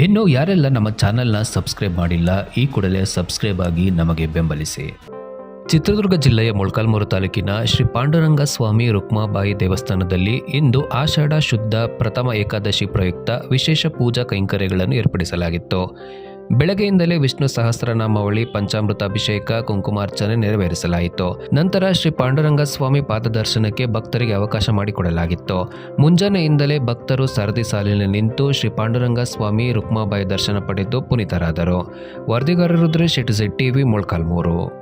ಇನ್ನು ಯಾರೆಲ್ಲ ನಮ್ಮ ಚಾನೆಲ್ನ ಸಬ್ಸ್ಕ್ರೈಬ್ ಮಾಡಿಲ್ಲ, ಈ ಕೂಡಲೇ ಸಬ್ಸ್ಕ್ರೈಬ್ ಆಗಿ ನಮಗೆ ಬೆಂಬಲಿಸಿ. ಚಿತ್ರದುರ್ಗ ಜಿಲ್ಲೆಯ ಮೊಳಕಾಲ್ಮೂರು ತಾಲೂಕಿನ ಶ್ರೀ ಪಾಂಡುರಂಗ ಸ್ವಾಮಿ ರುಕ್ಮಾಬಾಯಿ ದೇವಸ್ಥಾನದಲ್ಲಿ ಇಂದು ಆಷಾಢ ಶುದ್ಧ ಪ್ರಥಮ ಏಕಾದಶಿ ಪ್ರಯುಕ್ತ ವಿಶೇಷ ಪೂಜಾ ಕೈಂಕರ್ಯಗಳನ್ನು ಏರ್ಪಡಿಸಲಾಗಿತ್ತು. ಬೆಳಗ್ಗೆಯಿಂದಲೇ ವಿಷ್ಣು ಸಹಸ್ರನಾಮಾವಳಿ ಪಂಚಾಮೃತ ಅಭಿಷೇಕ ಕುಂಕುಮಾರ್ಚನೆ ನೆರವೇರಿಸಲಾಯಿತು. ನಂತರ ಶ್ರೀ ಪಾಂಡುರಂಗ ಸ್ವಾಮಿ ಪಾದದರ್ಶನಕ್ಕೆ ಭಕ್ತರಿಗೆ ಅವಕಾಶ ಮಾಡಿಕೊಡಲಾಗಿತ್ತು. ಮುಂಜಾನೆಯಿಂದಲೇ ಭಕ್ತರು ಸರದಿ ಸಾಲಿನಲ್ಲಿ ನಿಂತು ಶ್ರೀ ಪಾಂಡುರಂಗ ಸ್ವಾಮಿ ರುಕ್ಮಾಬಾಯಿ ದರ್ಶನ ಪಡೆದು ಪುನೀತರಾದರು. ವರದಿಗಾರರುದ್ರೆ ಎಟುಸೆಡ್ ಟಿವಿ, ಮೊಳಕಾಲ್ಮೂರು.